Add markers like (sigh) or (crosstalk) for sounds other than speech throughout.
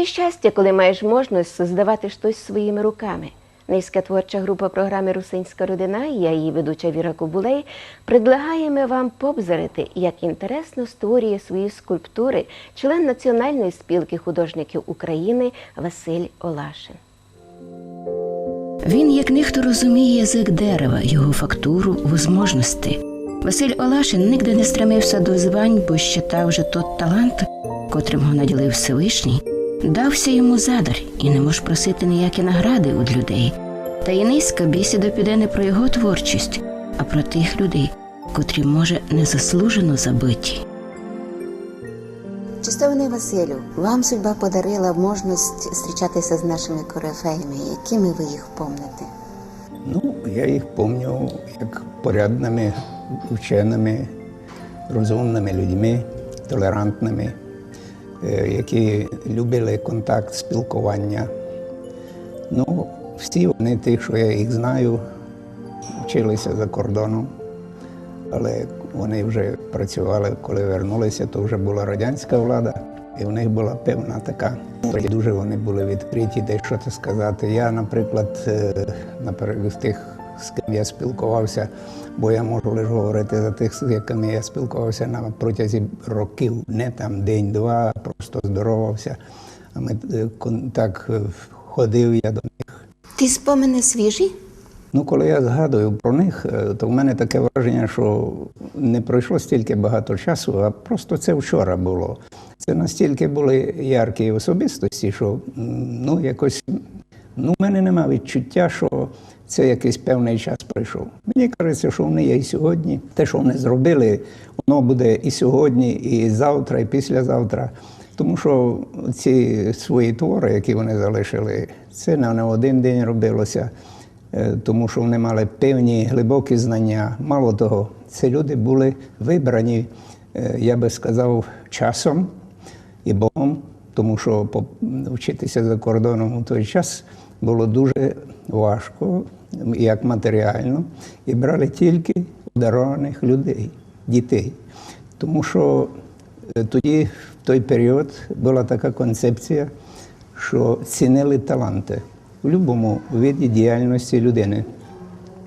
Великое щастя, коли маєш можливість создавати щось своїми руками. Низька творча група програми Русинська родина і я її ведуча Віра Кобулей предлагаємо вам побзирити, як інтересно створює свої скульптури член Національної спілки художників України Василь Олашин. Він, як ніхто розуміє язик дерева, його фактуру, возможності. Василь Олашин нігде не стремився до звань, бо считав, що тот талант, котрим його наділив Всевишній, дався йому задар і не мож просити ніякі награди від людей. Та й низька бесіда піде не про його творчість, а про тих людей, котрі, може, незаслужено забиті. Чистовний Василю, вам судьба подарила можливість зустрічатися з нашими корифеями. Якими ви їх помните? Ну, я їх пам'ятаю як порядними, вченими, розумними людьми, толерантними, які любили контакт, спілкування. Ну, всі вони, ті, що я їх знаю, вчилися за кордоном, але вони вже працювали, коли вернулися, то вже була радянська влада, і в них була певна така. Дуже вони були відкриті, де що сказати. Я, наприклад, е, з тих, з ким я спілкувався, бо я можу лише говорити за тих, з якими я спілкувався на протязі років, не там день-два, просто здоровався. А ми е, так е, ходив я до них. Ті спомини свіжі? Ну, коли я згадую про них, е, то в мене таке враження, що не пройшло стільки багато часу, а просто це вчора було. Це настільки були яркі особистості, що ну, якось ну, в мене немає відчуття, що це якийсь певний час пройшов. Мені кажеться, що вони є і сьогодні. Те, що вони зробили, воно буде і сьогодні, і завтра, і післязавтра. Тому що ці свої твори, які вони залишили, це не на один день робилося. Е, тому що вони мали певні глибокі знання. Мало того, ці люди були вибрані, е, я би сказав, часом і Богом, тому що вчитися за кордоном у той час було дуже важко, як матеріально, і брали тільки одарованих людей, дітей. Тому що е, тоді, в той період, була така концепція, що цінили таланти в будь-якому виді діяльності людини.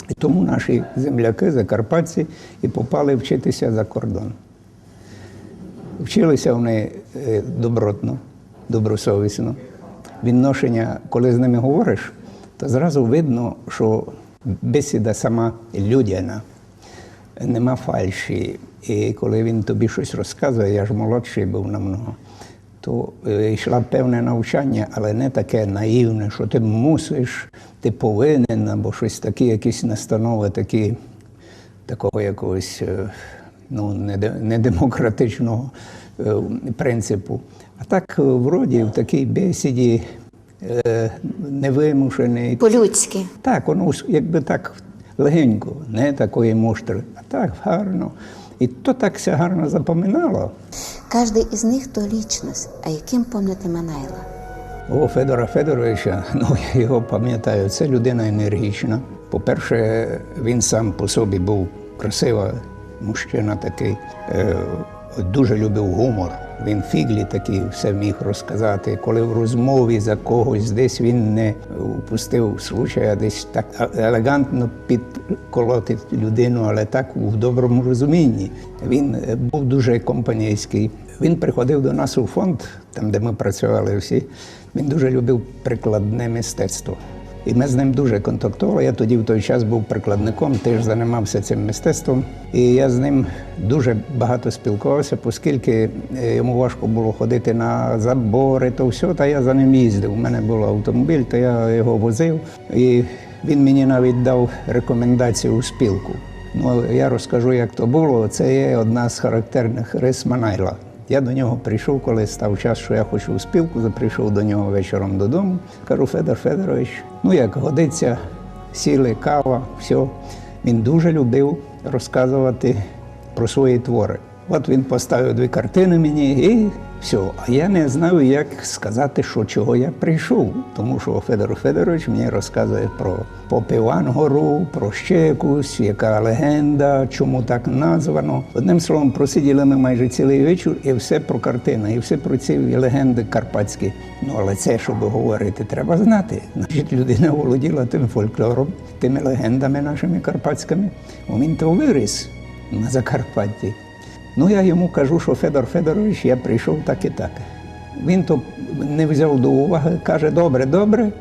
І тому наші земляки, закарпатці, і попали вчитися за кордон. Вчилися вони е, добротно, добросовісно. Відношення, коли з ними говориш, то зразу видно, що бесіда сама людяна, нема фальші. І коли він тобі щось розказує, я ж молодший був намного, то е, йшла певне навчання, але не таке наївне, що ти мусиш, ти повинен, або щось таке, якісь настанови, такі, такого якогось е, ну, недемократичного е, принципу. А так, вроді, в такій бесіді невимушений. По-людськи. Так, воно якби так легенько, не такої муштри, а так гарно. І то так ся гарно запоминало. Кожен із них то лічність. А яким помните Манайла? О, Федора Федоровича, ну я його пам'ятаю, це людина енергічна. По-перше, він сам по собі був красивий мужчина такий, е, дуже любив гумор. Він фіглі такі все міг розказати. Коли в розмові за когось десь він не упустив случай, а десь так елегантно підколоти людину, але так в доброму розумінні. Він е, був дуже компанійський. Він приходив до нас у фонд, там де ми працювали всі. Він дуже любив прикладне мистецтво. І ми з ним дуже контактували. Я тоді в той час був прикладником, теж займався цим мистецтвом. І я з ним дуже багато спілкувався, оскільки е, йому важко було ходити на забори, то все, та я за ним їздив. У мене був автомобіль, то я його возив. І він мені навіть дав рекомендацію у спілку. Ну, я розкажу, як то було. Це є одна з характерних рис Манайла. Я до нього прийшов, коли став час, що я хочу у спілку, прийшов до нього вечором додому. Кажу, Федор Федорович, ну як годиться, сіли, кава, все. Він дуже любив розказувати про свої твори. От він поставив дві картини мені і Все. А я не знаю, як сказати, що чого я прийшов. Тому що Федор Федорович мені розказує про Попівангору, про ще якусь, яка легенда, чому так названо. Одним словом, просиділи ми майже цілий вечір і все про картини, і все про ці легенди карпатські. Ну але це, щоб говорити, треба знати. Значить, людина володіла тим фольклором, тими легендами нашими карпатськими. Він то виріс на Закарпатті. Ну, я йому кажу, що Федор Федорович, я прийшов так і так. Він то не взяв до уваги, каже, добре, добре.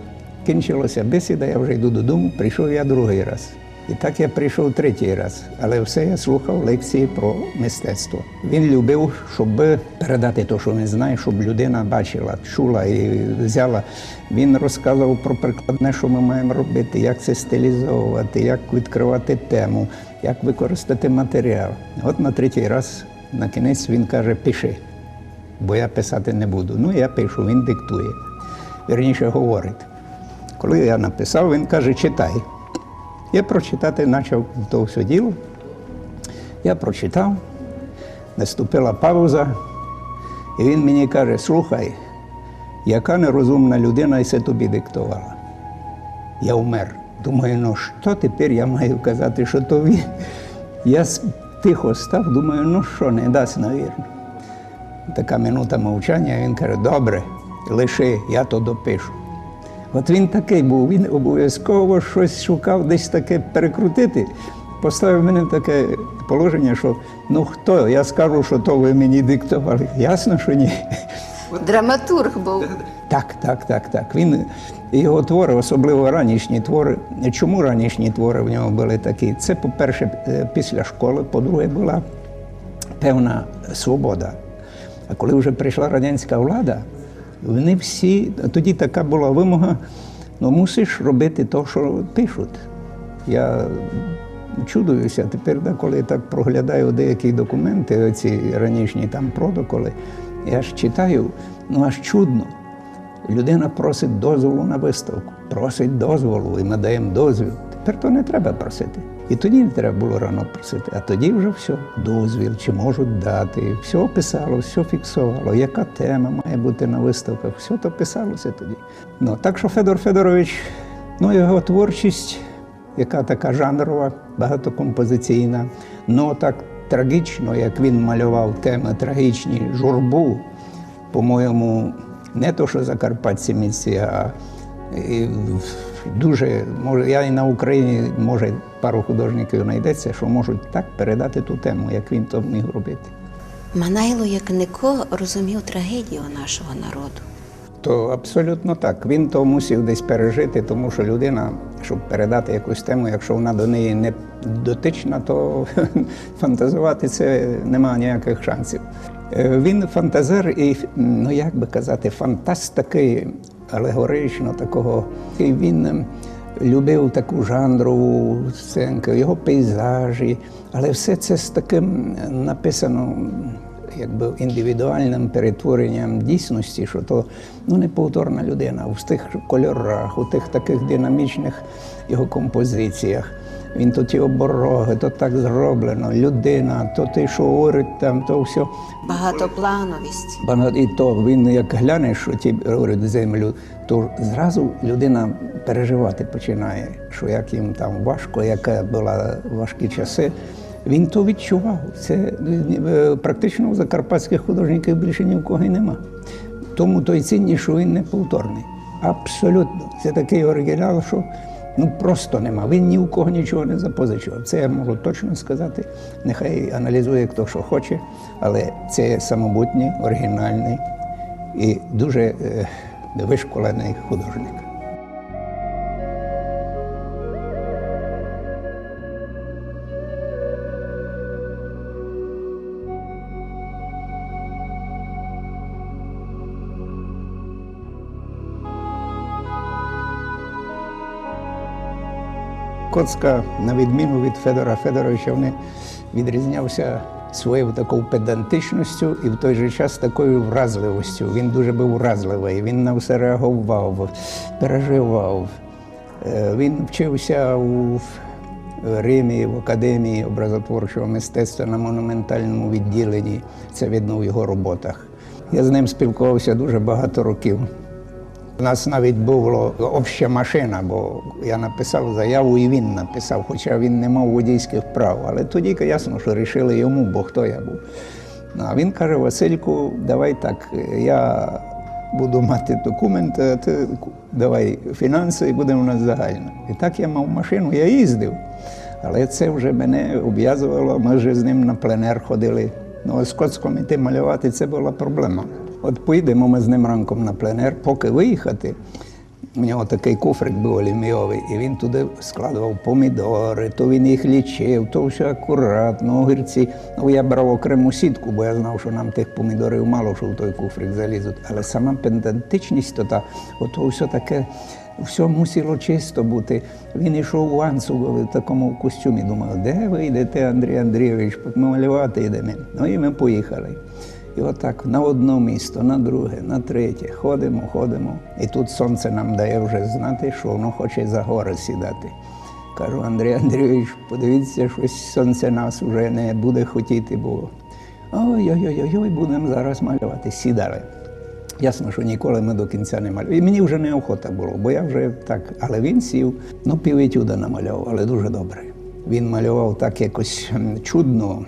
Кінчилася бесіда, я вже йду додому, прийшов я другий раз. І так я прийшов третій раз, але все я слухав лекції про мистецтво. Він любив, щоб передати те, що він знає, щоб людина бачила, чула і взяла. Він розказував про прикладне, що ми маємо робити, як це стилізовувати, як відкривати тему, як використати матеріал. От на третій раз, на кінець, він каже, пиши, бо я писати не буду. Ну, я пишу, він диктує. Вірніше говорить. Коли я написав, він каже, читай. Я прочитати почав то все діло. Я прочитав, наступила пауза, і він мені каже, слухай, яка нерозумна людина і це тобі диктувала. Я вмер. Думаю, ну що тепер я маю казати, що то він. Я тихо став, думаю, ну що, не дасть, навірно. Така минута мовчання, він каже, добре, лиши, я то допишу. От він такий був, він обов'язково щось шукав, десь таке перекрутити. Поставив мене в таке положення, що ну хто? Я скажу, що то ви мені диктували. Ясно, що ні. Драматург був. Так, так, так, так. Він його твори, особливо ранішні твори. Чому ранішні твори в нього були такі? Це, по-перше, е, після школи, по-друге, була певна свобода. А коли вже прийшла радянська влада, вони всі, тоді така була вимога, ну мусиш робити те, що пишуть. Я чудуюся тепер, коли так проглядаю деякі документи, оці ранішні там протоколи, я ж читаю, ну аж чудно. Людина просить дозволу на виставку, просить дозволу, і ми даємо дозвіл. Тепер то не треба просити. І тоді не треба було рано просити, а тоді вже все, дозвіл, чи можуть дати. Все описало, все фіксувало, яка тема має бути на виставках, все то писалося тоді. Ну, так що Федор Федорович, ну його творчість, яка така жанрова, багатокомпозиційна, ну так трагічно, як він малював теми трагічні, журбу, по-моєму, не то, що закарпатці місці, а дуже, може, я і на Україні, може, пару художників знайдеться, що можуть так передати ту тему, як він то міг робити. Манайло Якнико розумів трагедію нашого народу. То абсолютно так. Він то мусив десь пережити, тому що людина, щоб передати якусь тему, якщо вона до неї не дотична, то (laughs) фантазувати це немає ніяких шансів. Е, Він фантазер і, ну як би казати, фантаст такий алегорично такого. І він ем, любив таку жанрову сценку, його пейзажі, але все це з таким е, написано якби індивідуальним перетворенням дійсності, що то ну, неповторна людина в тих кольорах, у тих таких динамічних його композиціях. Він то ті обороги, то так зроблено, людина, то ти що говорить там, то все. Багатоплановість. Багато- І то він як глянеш, що ті говорять землю, то зразу людина переживати починає, що як їм там важко, яка була важкі часи. Він то відчував. Це е, практично у закарпатських художників більше ні в кого й нема. Тому то й цінність, що він неповторний. Абсолютно. Це такий оригінал, що ну просто нема. Він ні у кого нічого не запозичував. Це я можу точно сказати. Нехай аналізує хто що хоче, але це самобутній, оригінальний і дуже е, вишколений художник. Коцка, на відміну від Федора Федоровича, вони відрізнявся своєю такою педантичністю і в той же час такою вразливістю. Він дуже був вразливий, він на все реагував, переживав. Е, Він вчився у Римі, в академії образотворчого мистецтва на монументальному відділенні. Це видно в його роботах. Я з ним спілкувався дуже багато років. У нас навіть була обща машина, бо я написав заяву і він написав, хоча він не мав водійських прав. Але тоді ясно, що рішили йому, бо хто я був. Ну, а він каже: Васильку, давай так, я буду мати документи, а ти давай фінанси і буде у нас загально. І так я мав машину, я їздив. Але це вже мене обв'язувало, ми вже з ним на пленер ходили. Ну, а з Коцком іти малювати це була проблема. От поїдемо ми з ним ранком на пленер, поки виїхати. У нього такий куфрик був алюмійовий, і він туди складував помідори, то він їх лічив, то все акуратно, огірці. Ну, я брав окрему сітку, бо я знав, що нам тих помідорів мало, що в той куфрик залізуть. Але сама педантичність, то та, ото все таке, все мусило чисто бути. Він йшов у Ансу в такому костюмі. Думав, де ви йдете, Андрій Андрійович, малювати йдемо. Ну і ми поїхали. І отак на одне місто, на друге, на третє. Ходимо, ходимо. І тут сонце нам дає вже знати, що воно хоче за гори сідати. Кажу, Андрій Андрійович, подивіться, щось сонце нас вже не буде хотіти, бо ой-ой-ой, будемо зараз малювати. Сідали. Ясно, що ніколи ми до кінця не малювали. І мені вже неохота було, бо я вже так. Але він сів, ну піветюда намалював, але дуже добре. Він малював так якось чудно.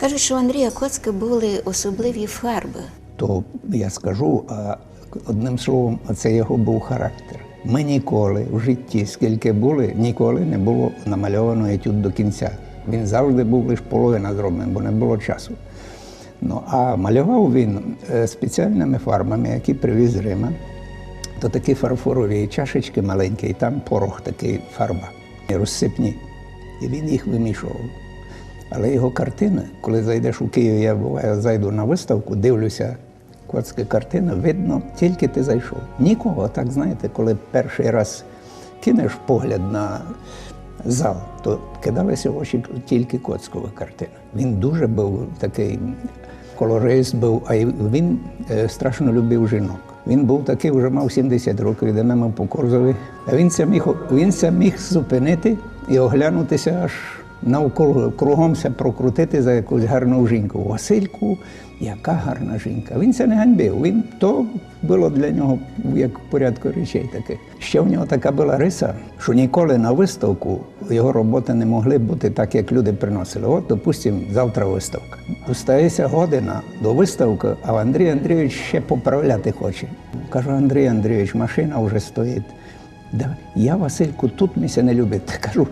Кажуть, що у Андрія Коцка були особливі фарби. то я скажу, одним словом, це його був характер. Ми ніколи в житті, скільки були, ніколи не було намальовано етюд до кінця. Він завжди був лише половина зроблений, бо не було часу. Ну, а малював він е, спеціальними фарбами, які привіз Рима. То такі фарфорові чашечки маленькі, і там порох такий фарба, розсипні. І він їх вимішував. Але його картини, коли зайдеш у Київ, я буваю, зайду на виставку, дивлюся, коцька картина, видно, тільки ти зайшов. Нікого, так знаєте, коли перший раз кинеш погляд на зал, то кидалися в очі тільки коцькова картина. Він дуже був такий колорист був, а він е, страшно любив жінок. Він був такий, вже мав 70 років, йдемо по Корзові. А він це міг, він це міг зупинити і оглянутися аж навколо кругомся прокрутити за якусь гарну жінку. Васильку, яка гарна жінка. Він це не ганьбив. Він то було для нього як в порядку речей таке. Ще в нього така була риса, що ніколи на виставку його роботи не могли бути так, як люди приносили. От, допустимо, завтра виставка. Остається година до виставки, а Андрій Андрійович ще поправляти хоче. Кажу, Андрій Андрійович, машина вже стоїть. Я, Васильку, тут місця не любить. (laughs) Кажу,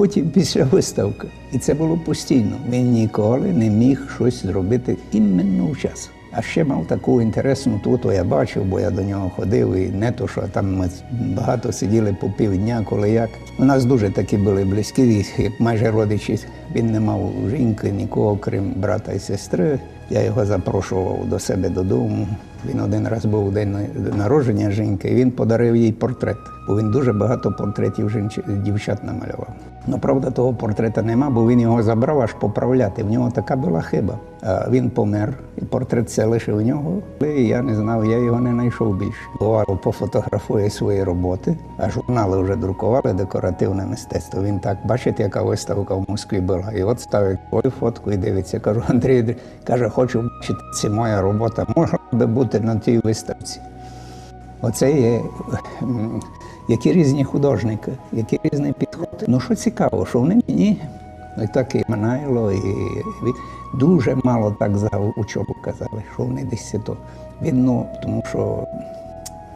потім після виставки. І це було постійно. Він ніколи не міг щось зробити іменно в час. А ще мав таку інтересну туту, я бачив, бо я до нього ходив, і не то, що там ми багато сиділи по півдня, коли як. У нас дуже такі були близькі, як майже родичі. Він не мав жінки, нікого, крім брата і сестри. Я його запрошував до себе додому. Він один раз був у день народження жінки, і він подарив їй портрет, бо він дуже багато портретів жінч... дівчат намалював. Ну, правда, того портрета нема, бо він його забрав аж поправляти. В нього така була хиба. Він помер, і портрет це лише в нього. І я не знав, я його не знайшов більше. Бувало, пофотографує свої роботи, а журнали вже друкували декоративне мистецтво. Він так бачить, яка виставка в Москві була. І от ставить свою фотку і дивиться. Кажу, Андрій, каже, хочу бачити, це моя робота. Можна би бути на тій виставці. Оце є які різні художники, які різні підходи. Ну що цікаво, що вони мені так і Манайло, і дуже мало так за учобу казали, що вони десь то. Він, ну, тому що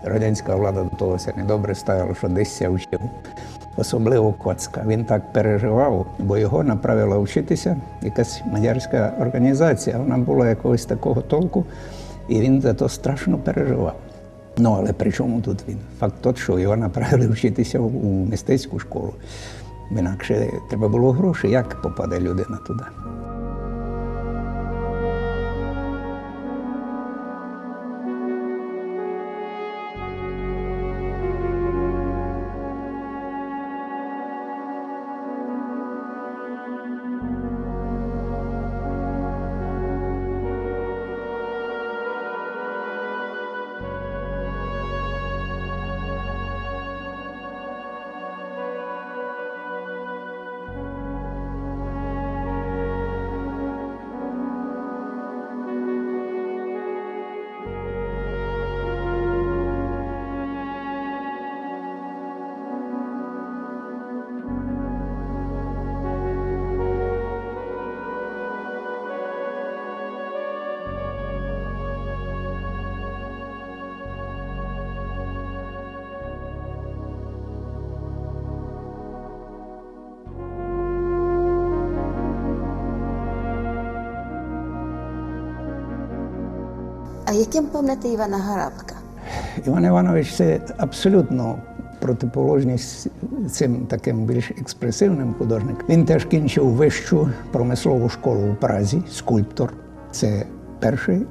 радянська влада до того все недобре ставила, що десь це вчив. Особливо Коцка. Він так переживав, бо його направила вчитися якась мадярська організація. Вона була якогось такого толку, і він за то страшно переживав. Ну, але при чому тут він? Факт тот, що його направили вчитися у мистецьку школу. Інакше треба було гроші, як попаде людина туди. Яким пам'ятаєте Івана Гарабка? Іван Іванович це абсолютно протиположність цим таким більш експресивним художником. Він теж кінчив вищу промислову школу у Празі, скульптор. Це перший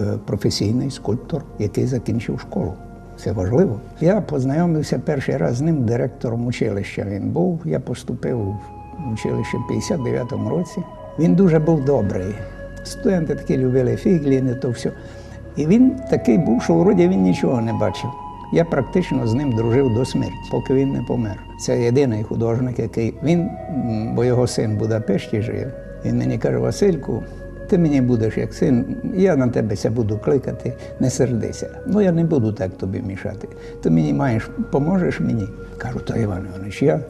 е, професійний скульптор, який закінчив школу. Це важливо. Я познайомився перший раз з ним директором училища. Він був. Я поступив в училище в 59-му році. Він дуже був добрий. Студенти такі любили фігліни, то все. І він такий був, що вроді він нічого не бачив. Я практично з ним дружив до смерті, поки він не помер. Це єдиний художник, який він, бо його син в Будапешті жив. Він мені каже: Васильку, ти мені будеш як син, я на тебе буду кликати, не сердися. Ну я не буду так тобі мішати. Ти мені маєш, поможеш мені? Кажу, то Іван Іванович, як?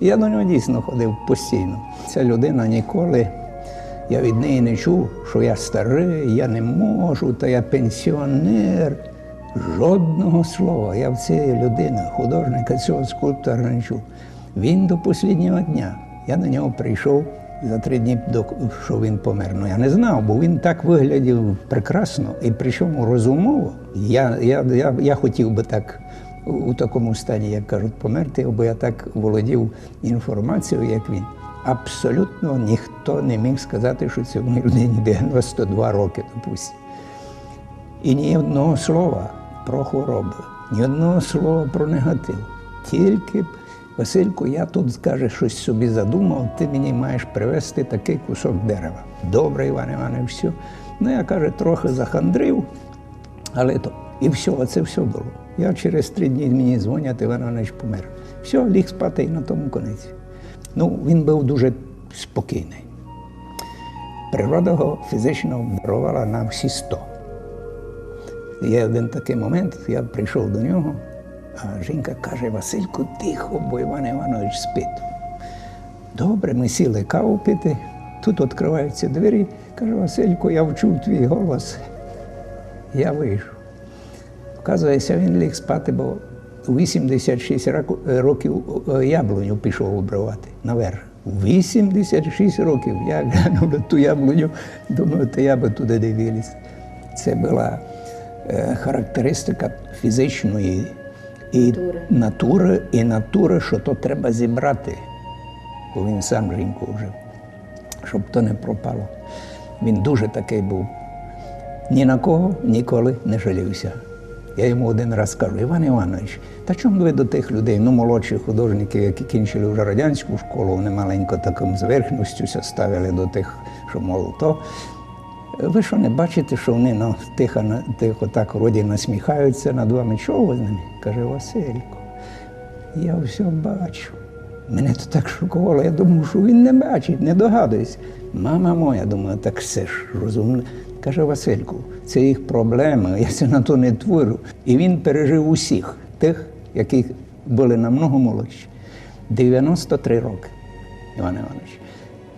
Я до нього дійсно ходив постійно. Ця людина ніколи. Я від неї не чув, що я старий, я не можу, та я пенсіонер. Жодного слова. Я в цієї людини, художника цього скульптора не чув. Він до останнього дня. Я на нього прийшов за три дні, що він помер. Ну я не знав, бо він так виглядів прекрасно і причому розумово. Я, я, я, я хотів би так у такому стані, як кажуть, померти, бо я так володів інформацією, як він. Абсолютно ніхто не міг сказати, що цьому людині 92 роки, допустимо. І ні одного слова про хвороби, ні одного слова про негатив. Тільки, Васильку, я тут, скаже, щось собі задумав, ти мені маєш привезти такий кусок дерева. Добре, Іван Іванович, все. Ну, я каже, трохи захандрив, але то. І все, оце все було. Я через три дні мені дзвонять, Іван Іванович помер. Все, ліг спати і на тому конець. Ну, він був дуже спокійний. Природа його фізично обдарувала на всі сто. Є один такий момент, я прийшов до нього, а жінка каже: Васильку, тихо, бо Іван Іванович спить. Добре, ми сіли каву пити. Тут відкриваються двері. Каже, Васильку, я вчув твій голос. Я вийшов. Оказується, він ліг спати, бо 86 років е, яблуню пішов обривати наверх. 86 років я глянув на ту яблуню, думаю, то я би туди не виліз. Це була е, характеристика фізичної і натури, і натури, що то треба зібрати, бо він сам жінку вжив, щоб то не пропало. Він дуже такий був ні на кого ніколи не жалівся. Я йому один раз кажу, Іван Іванович, та чому ви до тих людей, ну молодших художників, які кінчили вже радянську школу, вони маленько таким зверхністю ставили до тих, що мов то. Ви що не бачите, що вони ну, тихо, тихо так вроді насміхаються над вами? Чого ви з ними? Каже Василько. Я все бачу. Мене то так шокувало. Я думав, що він не бачить, не догадується. Мама моя, думаю, так все ж розумно. Каже Васильку, це їх проблема, (laughs) я це на то не творю. І він пережив усіх тих, які були намного молодші. 93 роки, Іван Іванович.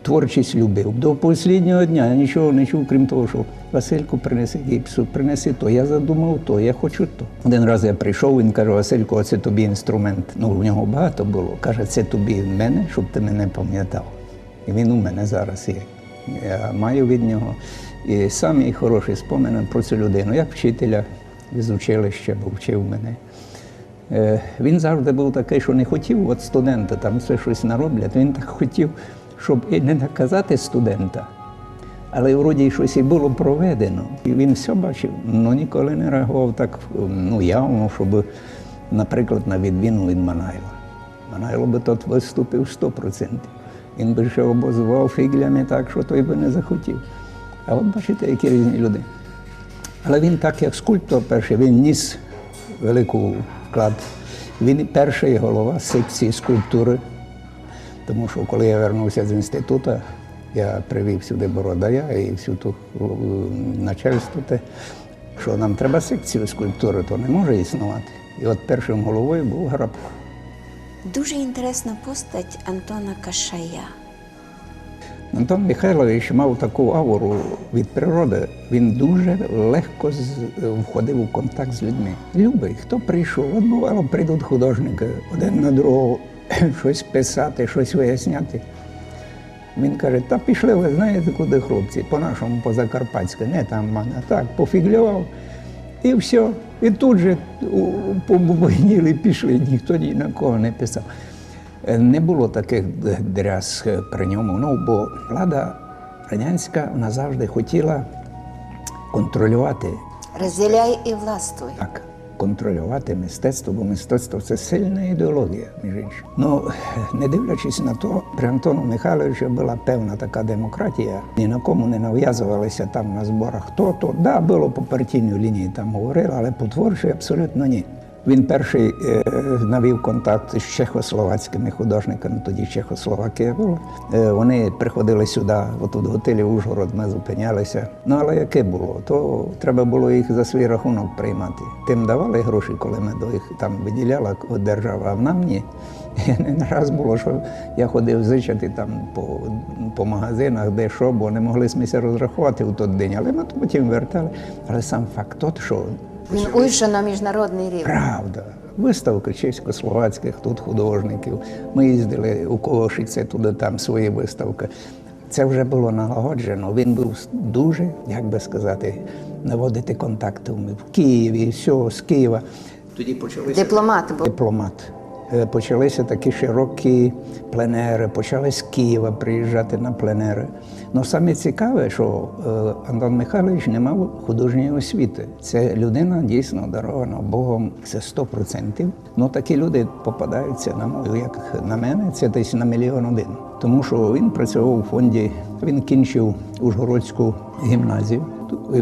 Творчість любив. До останнього дня я нічого не чув, крім того, що Васильку принеси гіпсу, принеси то. Я задумав то, я хочу то. Один раз я прийшов, він каже, Васильку, оце тобі інструмент. Ну, в нього багато було. Каже, це тобі в мене, щоб ти мене пам'ятав. І він у мене зараз є. Я маю від нього і самі хороші спомини про цю людину, як вчителя з училища, бо вчив мене. Е, Він завжди був такий, що не хотів, от студенти там все щось нароблять. Він так хотів, щоб і не наказати студента, але вроді щось і було проведено. І він все бачив, але ніколи не реагував так ну, явно, щоб, наприклад, на відміну від Манайла. Манайло би тот виступив 100%. Він би ще обозвав фіглями так, що той би не захотів. А от бачите, які різні люди. Але він так, як скульптор перший, він ніс велику вклад. Він перший голова секції скульптури. Тому що коли я вернувся з інституту, я привів сюди Бородая і всю ту е, начальство, те, що нам треба секцію скульптури, то не може існувати. І от першим головою був Грабко. Дуже інтересна постать Антона Кашая. Антон Михайлович мав таку ауру від природи. Він дуже легко входив у контакт з людьми. Любий, хто прийшов, от бувало, прийдуть художники один на другого (clears throat) щось писати, щось виясняти. Він каже, та пішли, ви знаєте, куди хлопці, по-нашому, по Закарпатськи, не там мене. Так, пофіглював. І все. І тут же у- пішли, ніхто ні на кого не писав. Е, Не було таких д- дрязг е, при ньому. Ну, бо влада радянська вона завжди хотіла контролювати Розділяй і властвуй. так, контролювати мистецтво, бо мистецтво це сильна ідеологія, між іншим. Ну, не дивлячись на то, при Антону Михайловичу була певна така демократія. Ні на кому не нав'язувалися там на зборах хто то. Да, було по партійній лінії там говорили, але по творчій абсолютно ні. Він перший е, навів контакт з чехословацькими художниками, тоді Чехословакія була. Е, вони приходили сюди, отут в готелі Ужгород, ми зупинялися. Ну але яке було? То треба було їх за свій рахунок приймати. Тим давали гроші, коли ми до їх там виділяла держава, а нам ні. Не раз було, що я ходив зичати там по, по магазинах, де що, бо не могли сміся розрахувати в той день, але ми то потім вертали. Але сам факт тот, що Він вийшов на міжнародний рівень. Правда. Виставки чеськословацьких тут художників. Ми їздили у Кошице, туди там свої виставки. Це вже було налагоджено. Він був дуже, як би сказати, наводити контакти в Києві, все з Києва. Тоді почалися Дипломат був. дипломат. Е, Почалися такі широкі пленери, почали з Києва приїжджати на пленери. Ну саме цікаве, що е, Антон Михайлович не мав художньої освіти. Це людина дійсно дарована Богом, це 100%. Ну такі люди попадаються на мою, як на мене, це десь на мільйон один. Тому що він працював у фонді, він кінчив Ужгородську гімназію.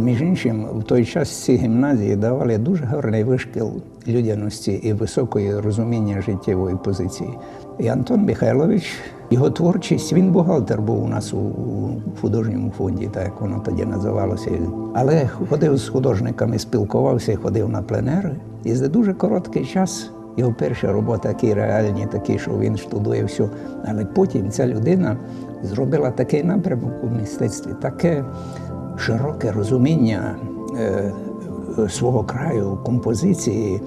Між іншим, в той час ці гімназії давали дуже гарний вишкіл людяності і високої розуміння життєвої позиції. І Антон Михайлович, його творчість, він бухгалтер був у нас у художньому фонді, так як воно тоді називалося. Але ходив з художниками, спілкувався, ходив на пленери. І за дуже короткий час його перша робота, такі реальні, такі, що він штудує все. Але потім ця людина зробила такий напрямок у мистецтві, таке широке розуміння е, свого краю, композиції, е,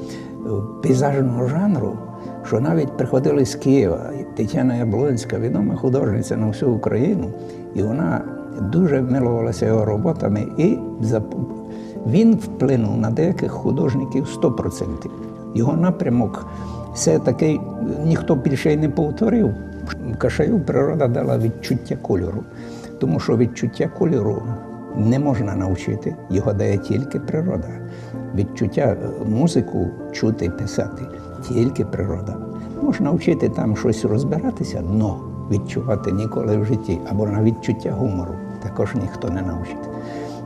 пейзажного жанру, що навіть приходили з Києва. Тетяна Яблонська, відома художниця на всю Україну, і вона дуже милувалася його роботами, і він вплинув на деяких художників 100%. Його напрямок все такий, ніхто більше й не повторив. Кашаю природа дала відчуття кольору, тому що відчуття кольору не можна навчити, його дає тільки природа. Відчуття е, музику чути, писати тільки природа. Можна вчити там щось розбиратися, но відчувати ніколи в житті, або на відчуття гумору також ніхто не навчить.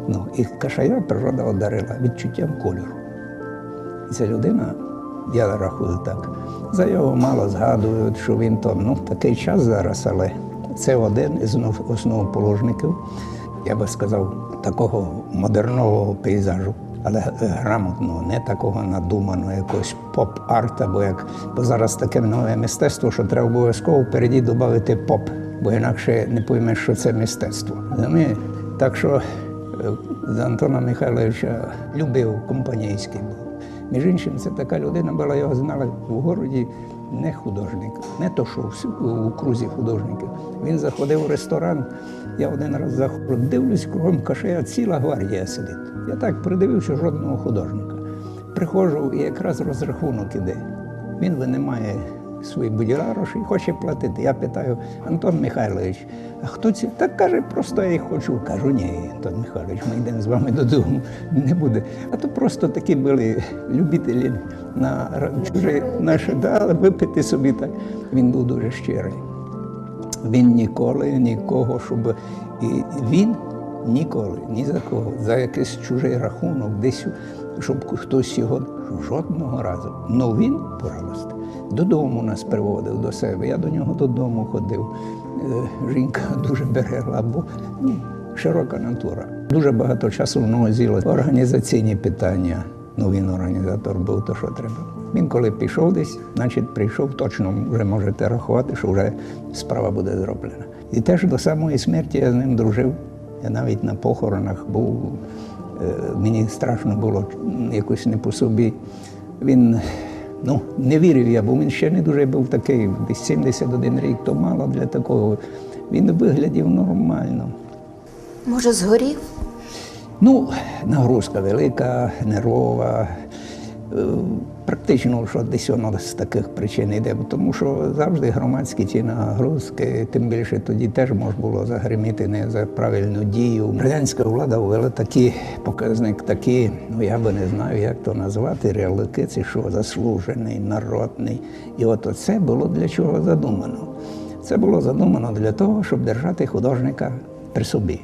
Ну, і Кашая природа одарила відчуттям кольору. Ця людина, я рахую так, за його мало згадують, що він то ну, такий час зараз, але це один із нов- основоположників, я би сказав, такого модернового пейзажу, але е, грамотного, не такого надуманого, якогось поп-арт, або як бо зараз таке нове мистецтво, що треба обов'язково впереді додати поп, бо інакше не поймеш, що це мистецтво. Так що е, за Антона Михайловича любив компанійський був. Між іншим, це така людина була, його знали в городі не художник, не то, що в- крузі художників. Він заходив у ресторан, я один раз заходив, дивлюсь, кругом кашея ціла гвардія сидить. Я так придивився жодного художника. Приходжу і якраз розрахунок іде. Він винімає свої будірароші і хоче платити. Я питаю, Антон Михайлович, а хто ці? Так каже, просто я їх хочу. Кажу, ні, Антон Михайлович, ми йдемо з вами додому. Не буде. А то просто такі були любителі на чужі наші, да, випити собі так. Він був дуже щирий. Він ніколи нікого, щоб. І він ніколи, ні за кого, за якийсь чужий рахунок, десь, щоб хтось його жодного разу. Ну він, пожалуйста, додому нас приводив до себе. Я до нього додому ходив. Е, Жінка (laughs) дуже берегла, бо ну, широка натура. Дуже багато часу в нього зіло організаційні питання. Ну, він організатор був, то що треба. Він коли пішов десь, значить прийшов, точно вже можете рахувати, що вже справа буде зроблена. І теж до самої смерті я з ним дружив. Я навіть на похоронах був. Е, Мені страшно було якось не по собі. Він ну, не вірив я, бо він ще не дуже був такий, десь 71 рік, то мало для такого Він виглядів нормально. Може, згорів? Ну, нагрузка велика, нервова. Практично, що десь воно з таких причин йде, тому що завжди громадські ті нагрузки, тим більше тоді теж можна було загриміти не за правильну дію. Радянська влада ввела такий показник, такі, ну я би не знаю, як то назвати, реалики, це що заслужений, народний. І от це було для чого задумано. Це було задумано для того, щоб держати художника при собі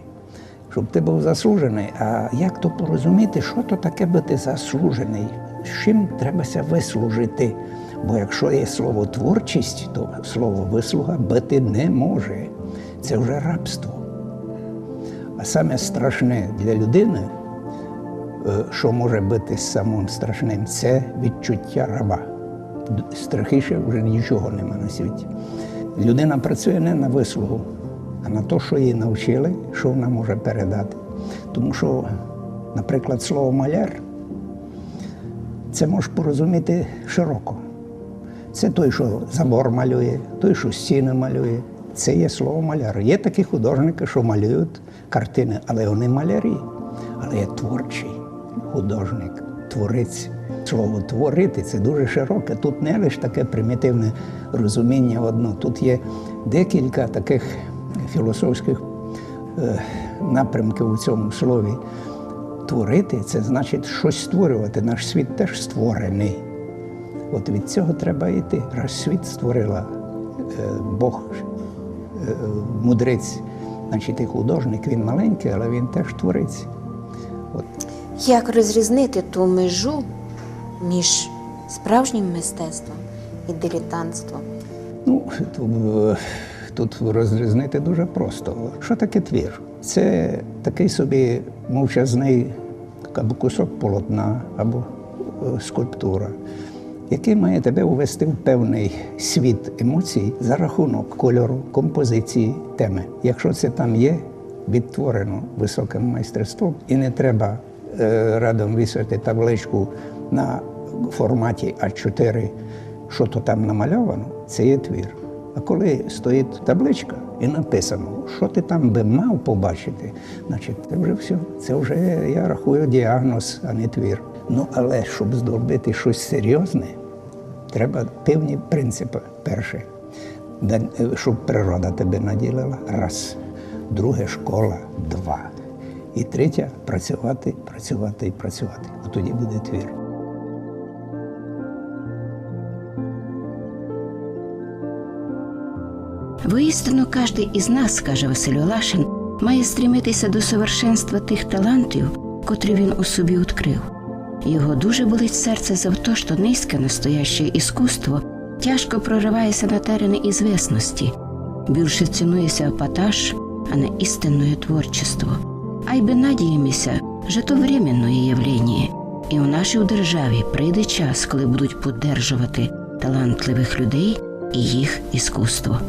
щоб ти був заслужений. А як то порозуміти, що то таке бути заслужений? Чим требася вислужити? Бо якщо є слово творчість, то слово вислуга бити не може. Це вже рабство. А саме страшне для людини, е, що може бути самим страшним, це відчуття раба. Страхіше вже нічого нема на світі. Людина працює не на вислугу, а на те, що її навчили, що вона може передати. Тому що, наприклад, слово маляр це можеш порозуміти широко. Це той, що забор малює, той, що стіни малює. Це є слово маляр. Є такі художники, що малюють картини, але вони малярі. Але є творчий художник, творець. Слово творити це дуже широке. Тут не лише таке примітивне розуміння одно. Тут є декілька таких філософських е, напрямків у цьому слові. Творити це значить щось створювати. Наш світ теж створений. От від цього треба йти. Раз світ створила е, Бог, е, мудрець, значить і художник, він маленький, але він теж творець. От. Як розрізнити ту межу між справжнім мистецтвом і дилетантством? Ну, тут, е, тут розрізнити дуже просто. Що таке твір? Це такий собі мовчазний або кусок полотна, або е, скульптура, який має тебе увести в певний світ емоцій за рахунок кольору, композиції, теми. Якщо це там є, відтворено високим майстерством, і не треба е, радом висити табличку на форматі А4, що то там намальовано, це є твір. А коли стоїть табличка і написано, що ти там би мав побачити, значить це вже все. Це вже я рахую діагноз, а не твір. Ну але щоб зробити щось серйозне, треба певні принципи. Перше, щоб природа тебе наділила, раз. Друге школа два. І третє працювати, працювати і працювати. От тоді буде твір. Воістину, кожен із нас, каже Василь Олашин, має стрімитися до совершенства тих талантів, котрі він у собі відкрив. Його дуже болить серце за те, що низьке настояще іскусство тяжко проривається на терени ізвісності, більше цінується епатаж, а не істинне творчество. А й би надіємося, що то временне явлення, і у нашій державі прийде час, коли будуть подержувати талантливих людей і їх іскусство.